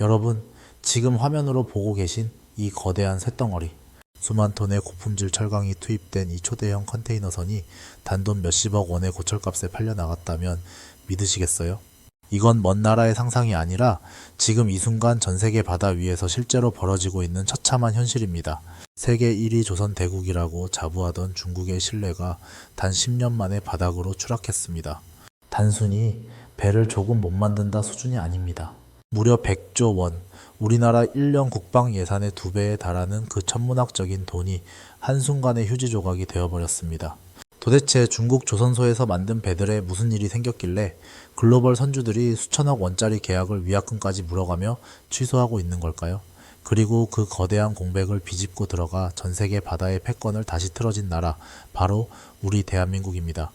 여러분, 지금 화면으로 보고 계신 이 거대한 쇳덩어리. 수만 톤의 고품질 철강이 투입된 이 초대형 컨테이너선이 단돈 몇십억 원의 고철값에 팔려 나갔다면 믿으시겠어요? 이건 먼 나라의 상상이 아니라 지금 이 순간 전 세계 바다 위에서 실제로 벌어지고 있는 처참한 현실입니다. 세계 1위 조선 대국이라고 자부하던 중국의 신뢰가 단 10년 만에 바닥으로 추락했습니다. 단순히 배를 조금 못 만든다 수준이 아닙니다. 무려 100조 원, 우리나라 1년 국방 예산의 두 배에 달하는 그 천문학적인 돈이 한순간에 휴지 조각이 되어버렸습니다. 도대체 중국 조선소에서 만든 배들에 무슨 일이 생겼길래 글로벌 선주들이 수천억 원짜리 계약을 위약금까지 물어가며 취소하고 있는 걸까요? 그리고 그 거대한 공백을 비집고 들어가 전 세계 바다의 패권을 다시 틀어진 나라, 바로 우리 대한민국입니다.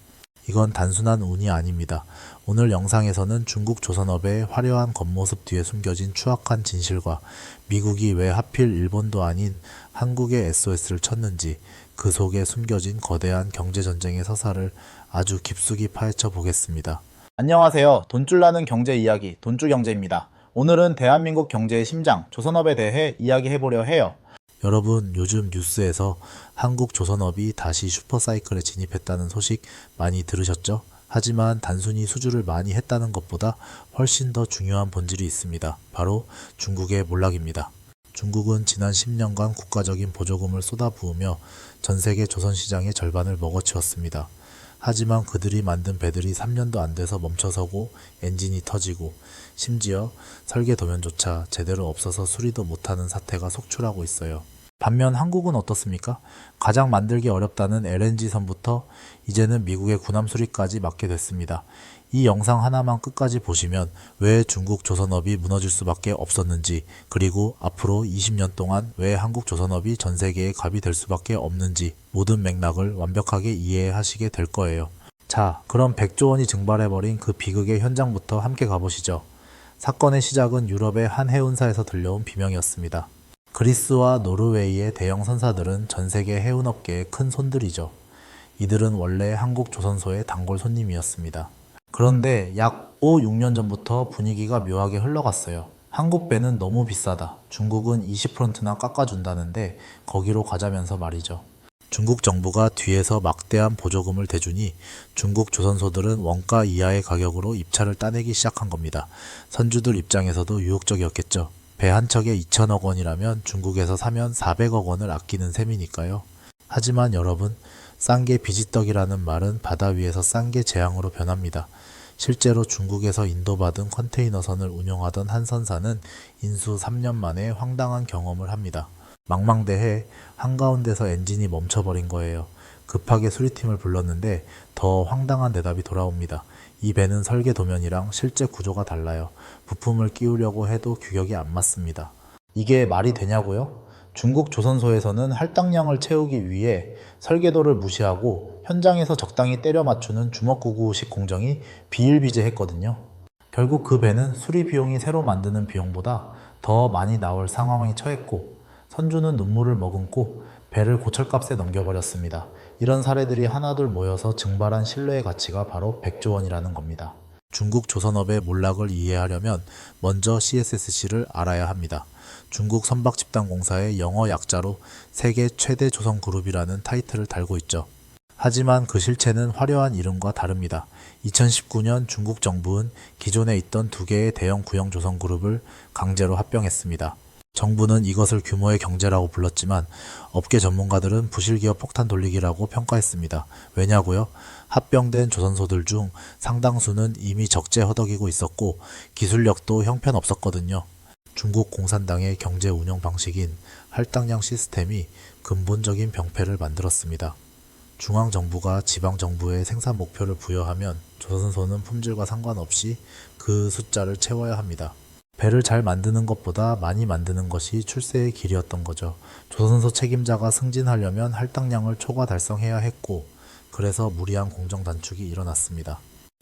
이건 단순한 운이 아닙니다. 오늘 영상에서는 중국 조선업의 화려한 겉모습 뒤에 숨겨진 추악한 진실과 미국이 왜 하필 일본도 아닌 한국의 SOS를 쳤는지 그 속에 숨겨진 거대한 경제전쟁의 서사를 아주 깊숙이 파헤쳐 보겠습니다. 안녕하세요. 돈줄 나는 경제 이야기, 돈줄 경제입니다. 오늘은 대한민국 경제의 심장, 조선업에 대해 이야기해보려 해요. 여러분 요즘 뉴스에서 한국 조선업이 다시 슈퍼사이클에 진입했다는 소식 많이 들으셨죠? 하지만 단순히 수주를 많이 했다는 것보다 훨씬 더 중요한 본질이 있습니다. 바로 중국의 몰락입니다. 중국은 지난 10년간 국가적인 보조금을 쏟아부으며 전 세계 조선 시장의 절반을 먹어치웠습니다. 하지만 그들이 만든 배들이 3년도 안 돼서 멈춰서고 엔진이 터지고 심지어 설계 도면조차 제대로 없어서 수리도 못하는 사태가 속출하고 있어요. 반면 한국은 어떻습니까? 가장 만들기 어렵다는 LNG선부터 이제는 미국의 군함 수리까지 맡게 됐습니다. 이 영상 하나만 끝까지 보시면 왜 중국 조선업이 무너질 수밖에 없었는지 그리고 앞으로 20년 동안 왜 한국 조선업이 전 세계의 갑이 될 수밖에 없는지 모든 맥락을 완벽하게 이해하시게 될 거예요. 자, 그럼 100조 원이 증발해버린 그 비극의 현장부터 함께 가보시죠. 사건의 시작은 유럽의 한 해운사에서 들려온 비명이었습니다. 그리스와 노르웨이의 대형 선사들은 전 세계 해운업계의 큰 손들이죠. 이들은 원래 한국 조선소의 단골 손님이었습니다. 그런데 약 5, 6년 전부터 분위기가 묘하게 흘러갔어요. 한국 배는 너무 비싸다. 중국은 20%나 깎아준다는데 거기로 가자면서 말이죠. 중국 정부가 뒤에서 막대한 보조금을 대주니 중국 조선소들은 원가 이하의 가격으로 입찰을 따내기 시작한 겁니다. 선주들 입장에서도 유혹적이었겠죠. 배 한 척에 2천억 원이라면 중국에서 사면 400억 원을 아끼는 셈이니까요. 하지만 여러분, 싼 게 비지떡이라는 말은 바다 위에서 싼 게 재앙으로 변합니다. 실제로 중국에서 인도받은 컨테이너선을 운영하던 한 선사는 인수 3년 만에 황당한 경험을 합니다. 망망대해 한가운데서 엔진이 멈춰버린 거예요. 급하게 수리팀을 불렀는데 더 황당한 대답이 돌아옵니다. 이 배는 설계 도면이랑 실제 구조가 달라요. 부품을 끼우려고 해도 규격이 안 맞습니다. 이게 말이 되냐고요? 중국 조선소에서는 할당량을 채우기 위해 설계도를 무시하고 현장에서 적당히 때려 맞추는 주먹구구식 공정이 비일비재했거든요. 결국 그 배는 수리 비용이 새로 만드는 비용보다 더 많이 나올 상황에 처했고 선주는 눈물을 머금고 배를 고철값에 넘겨버렸습니다. 이런 사례들이 하나둘 모여서 증발한 신뢰의 가치가 바로 100조 원이라는 겁니다. 중국 조선업의 몰락을 이해하려면 먼저 CSSC를 알아야 합니다. 중국 선박집단공사의 영어 약자로 세계 최대 조선 그룹이라는 타이틀을 달고 있죠. 하지만 그 실체는 화려한 이름과 다릅니다. 2019년 중국 정부는 기존에 있던 두 개의 대형 구형 조선 그룹을 강제로 합병했습니다. 정부는 이것을 규모의 경제라고 불렀지만 업계 전문가들은 부실기업 폭탄 돌리기라고 평가했습니다. 왜냐고요? 합병된 조선소들 중 상당수는 이미 적재 허덕이고 있었고 기술력도 형편없었거든요. 중국 공산당의 경제 운영 방식인 할당량 시스템이 근본적인 병폐를 만들었습니다. 중앙정부가 지방정부에 생산 목표를 부여하면 조선소는 품질과 상관없이 그 숫자를 채워야 합니다. 배를 잘 만드는 것보다 많이 만드는 것이 출세의 길이었던 거죠. 조선소 책임자가 승진하려면 할당량을 초과 달성해야 했고, 그래서 무리한 공정 단축이 일어났습니다.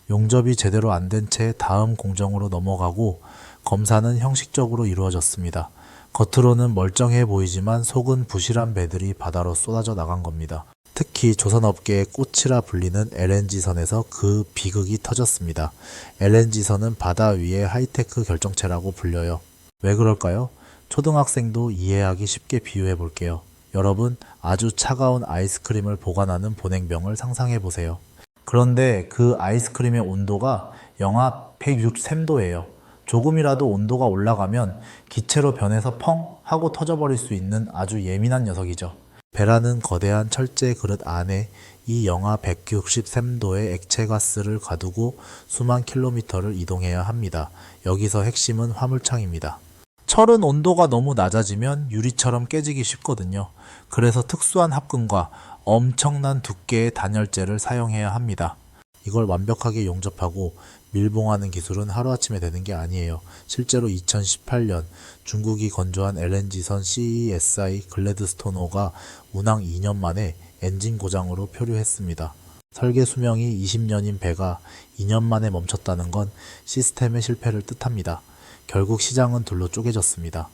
용접이 제대로 안 된 채 다음 공정으로 넘어가고, 검사는 형식적으로 이루어졌습니다. 겉으로는 멀쩡해 보이지만 속은 부실한 배들이 바다로 쏟아져 나간 겁니다. 특히 조선업계의 꽃이라 불리는 LNG선에서 그 비극이 터졌습니다. LNG선은 바다 위의 하이테크 결정체라고 불려요. 왜 그럴까요? 초등학생도 이해하기 쉽게 비유해 볼게요. 여러분, 아주 차가운 아이스크림을 보관하는 보냉병을 상상해 보세요. 그런데 그 아이스크림의 온도가 영하 163도예요. 조금이라도 온도가 올라가면 기체로 변해서 펑 하고 터져버릴 수 있는 아주 예민한 녀석이죠. 배라는 거대한 철제 그릇 안에 이 영하 163도의 액체 가스를 가두고 수만 킬로미터를 이동해야 합니다. 여기서 핵심은 화물창입니다. 철은 온도가 너무 낮아지면 유리처럼 깨지기 쉽거든요. 그래서 특수한 합금과 엄청난 두께의 단열재를 사용해야 합니다. 이걸 완벽하게 용접하고 밀봉하는 기술은 하루아침에 되는 게 아니에요. 실제로 2018년 중국이 건조한 LNG선 CESI 글래드스톤호가 운항 2년 만에 엔진 고장으로 표류했습니다. 설계 수명이 20년인 배가 2년 만에 멈췄다는 건 시스템의 실패를 뜻합니다. 결국 시장은 둘로 쪼개졌습니다.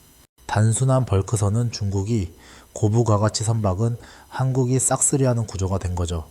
단순한 벌크선은 중국이 고부가가치 선박은 한국이 싹쓸이하는 구조가 된 거죠.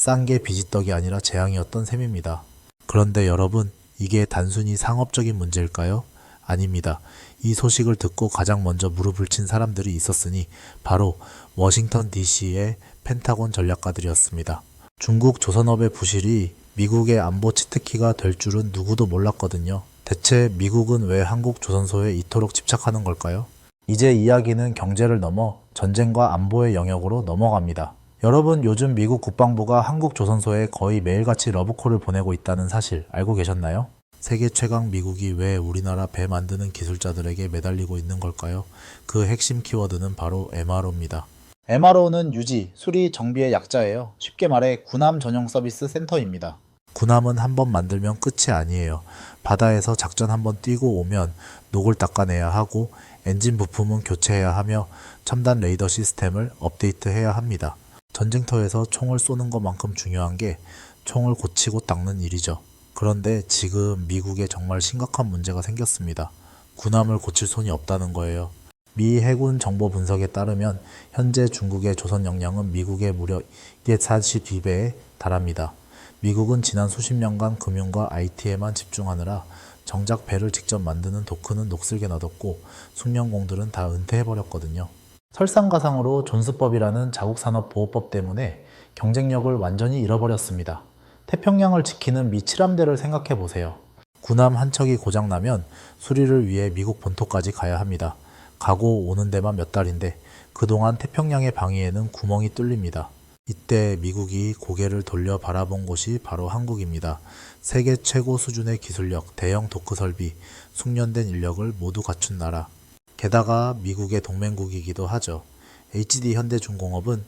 싼 게 비지떡이 아니라 재앙이었던 셈입니다. 그런데 여러분, 이게 단순히 상업적인 문제일까요? 아닙니다. 이 소식을 듣고 가장 먼저 무릎을 친 사람들이 있었으니 바로 워싱턴 DC의 펜타곤 전략가들이었습니다. 중국 조선업의 부실이 미국의 안보 치트키가 될 줄은 누구도 몰랐거든요. 대체 미국은 왜 한국 조선소에 이토록 집착하는 걸까요? 이제 이야기는 경제를 넘어 전쟁과 안보의 영역으로 넘어갑니다. 여러분 요즘 미국 국방부가 한국 조선소에 거의 매일같이 러브콜을 보내고 있다는 사실 알고 계셨나요? 세계 최강 미국이 왜 우리나라 배 만드는 기술자들에게 매달리고 있는 걸까요? 그 핵심 키워드는 바로 MRO입니다. MRO는 유지, 수리, 정비의 약자예요. 쉽게 말해 군함 전용 서비스 센터입니다. 군함은 한 번 만들면 끝이 아니에요. 바다에서 작전 한 번 뛰고 오면 녹을 닦아내야 하고 엔진 부품은 교체해야 하며 첨단 레이더 시스템을 업데이트해야 합니다. 전쟁터에서 총을 쏘는 것만큼 중요한 게 총을 고치고 닦는 일이죠. 그런데 지금 미국에 정말 심각한 문제가 생겼습니다. 군함을 고칠 손이 없다는 거예요. 미 해군 정보 분석에 따르면 현재 중국의 조선 역량은 미국의 무려 42배에 달합니다. 미국은 지난 수십 년간 금융과 IT에만 집중하느라 정작 배를 직접 만드는 도크는 녹슬게 놔뒀고 숙련공들은 다 은퇴해버렸거든요. 설상가상으로 존스법이라는 자국산업보호법 때문에 경쟁력을 완전히 잃어버렸습니다. 태평양을 지키는 미 칠함대를 생각해 보세요. 군함 한 척이 고장나면 수리를 위해 미국 본토까지 가야 합니다. 가고 오는 데만 몇 달인데 그동안 태평양의 방위에는 구멍이 뚫립니다. 이때 미국이 고개를 돌려 바라본 곳이 바로 한국입니다. 세계 최고 수준의 기술력, 대형 도크 설비, 숙련된 인력을 모두 갖춘 나라. 게다가 미국의 동맹국이기도 하죠. HD 현대중공업은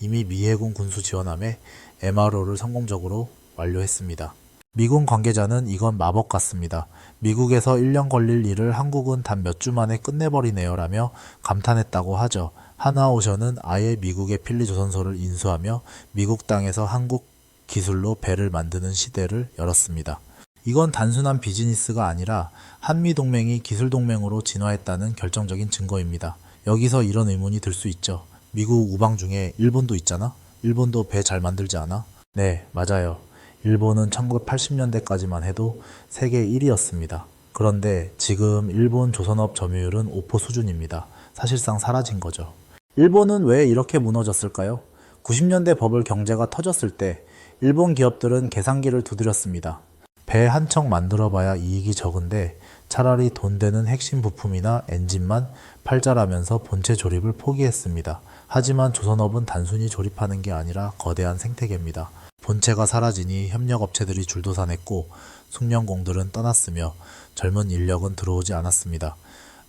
이미 미 해군 군수 지원함에 MRO를 성공적으로 완료했습니다. 미군 관계자는 이건 마법 같습니다. 미국에서 1년 걸릴 일을 한국은 단 몇 주 만에 끝내버리네요 라며 감탄했다고 하죠. 하나오션은 아예 미국의 필리 조선소를 인수하며 미국 땅에서 한국 기술로 배를 만드는 시대를 열었습니다. 이건 단순한 비즈니스가 아니라 한미 동맹이 기술 동맹으로 진화했다는 결정적인 증거입니다. 여기서 이런 의문이 들 수 있죠. 미국 우방 중에 일본도 있잖아? 일본도 배 잘 만들지 않아? 네, 맞아요. 일본은 1980년대까지만 해도 세계 1위였습니다. 그런데 지금 일본 조선업 점유율은 5% 수준입니다. 사실상 사라진 거죠. 일본은 왜 이렇게 무너졌을까요? 90년대 버블 경제가 터졌을 때 일본 기업들은 계산기를 두드렸습니다. 배 한 척 만들어 봐야 이익이 적은데 차라리 돈 되는 핵심 부품이나 엔진만 팔자라면서 본체 조립을 포기했습니다. 하지만 조선업은 단순히 조립하는 게 아니라 거대한 생태계입니다. 본체가 사라지니 협력업체들이 줄도산했고 숙련공들은 떠났으며 젊은 인력은 들어오지 않았습니다.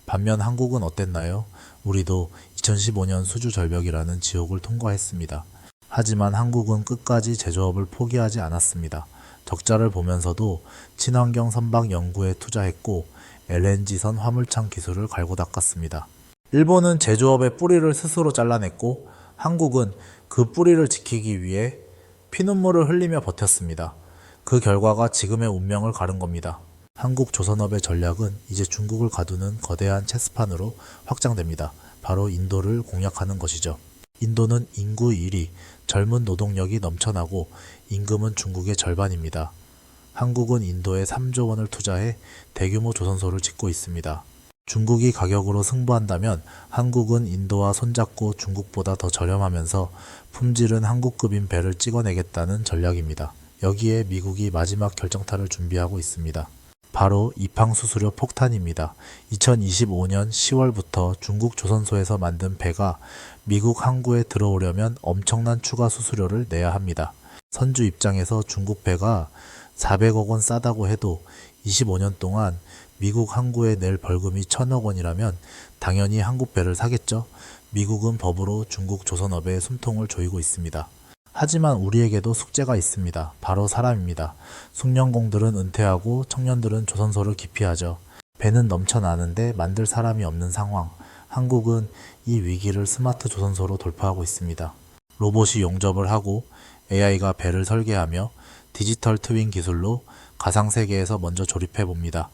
반면 한국은 어땠나요? 우리도 2015년 수주 절벽이라는 지옥을 통과했습니다. 하지만 한국은 끝까지 제조업을 포기하지 않았습니다. 적자를 보면서도 친환경 선박 연구에 투자했고 LNG선 화물창 기술을 갈고 닦았습니다. 일본은 제조업의 뿌리를 스스로 잘라냈고 한국은 그 뿌리를 지키기 위해 피눈물을 흘리며 버텼습니다. 그 결과가 지금의 운명을 가른 겁니다. 한국 조선업의 전략은 이제 중국을 가두는 거대한 체스판으로 확장됩니다. 바로 인도를 공략하는 것이죠. 인도는 인구 1위, 젊은 노동력이 넘쳐나고 임금은 중국의 절반입니다. 한국은 인도에 3조 원을 투자해 대규모 조선소를 짓고 있습니다. 중국이 가격으로 승부한다면 한국은 인도와 손잡고 중국보다 더 저렴하면서 품질은 한국급인 배를 찍어내겠다는 전략입니다. 여기에 미국이 마지막 결정타를 준비하고 있습니다. 바로 이팡 수수료 폭탄입니다. 2025년 10월부터 중국 조선소에서 만든 배가 미국 항구에 들어오려면 엄청난 추가 수수료를 내야 합니다. 선주 입장에서 중국 배가 400억 원 싸다고 해도 25년 동안 미국 항구에 낼 벌금이 1000억 원이라면 당연히 한국 배를 사겠죠. 미국은 법으로 중국 조선업의 숨통을 조이고 있습니다. 하지만 우리에게도 숙제가 있습니다. 바로 사람입니다. 숙련공들은 은퇴하고 청년들은 조선소를 기피하죠. 배는 넘쳐나는데 만들 사람이 없는 상황. 한국은 이 위기를 스마트 조선소로 돌파하고 있습니다. 로봇이 용접을 하고 AI가 배를 설계하며 디지털 트윈 기술로 가상세계에서 먼저 조립해 봅니다.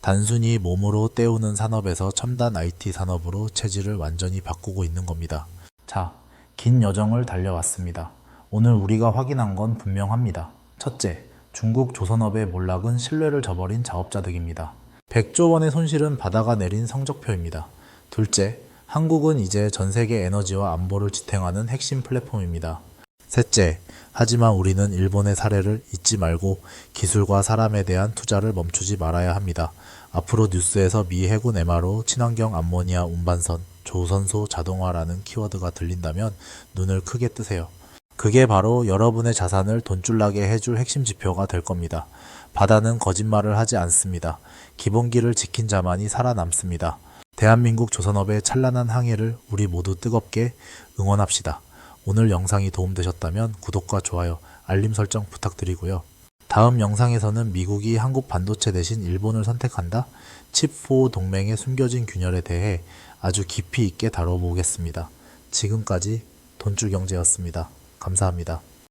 단순히 몸으로 때우는 산업에서 첨단 IT 산업으로 체질을 완전히 바꾸고 있는 겁니다. 자, 긴 여정을 달려왔습니다. 오늘 우리가 확인한 건 분명합니다. 첫째, 중국 조선업의 몰락은 신뢰를 저버린 자업자 득입니다. 100조 원의 손실은 바다가 내린 성적표입니다. 둘째, 한국은 이제 전 세계 에너지와 안보를 지탱하는 핵심 플랫폼입니다. 셋째, 하지만 우리는 일본의 사례를 잊지 말고 기술과 사람에 대한 투자를 멈추지 말아야 합니다. 앞으로 뉴스에서 미 해군 MRO, 친환경 암모니아 운반선, 조선소 자동화라는 키워드가 들린다면 눈을 크게 뜨세요. 그게 바로 여러분의 자산을 돈줄나게 해줄 핵심 지표가 될 겁니다. 바다는 거짓말을 하지 않습니다. 기본기를 지킨 자만이 살아남습니다. 대한민국 조선업의 찬란한 항해를 우리 모두 뜨겁게 응원합시다. 오늘 영상이 도움되셨다면 구독과 좋아요, 알림 설정 부탁드리고요. 다음 영상에서는 미국이 한국 반도체 대신 일본을 선택한다? 칩4 동맹의 숨겨진 균열에 대해 아주 깊이 있게 다뤄보겠습니다. 지금까지 돈줄경제였습니다. 감사합니다.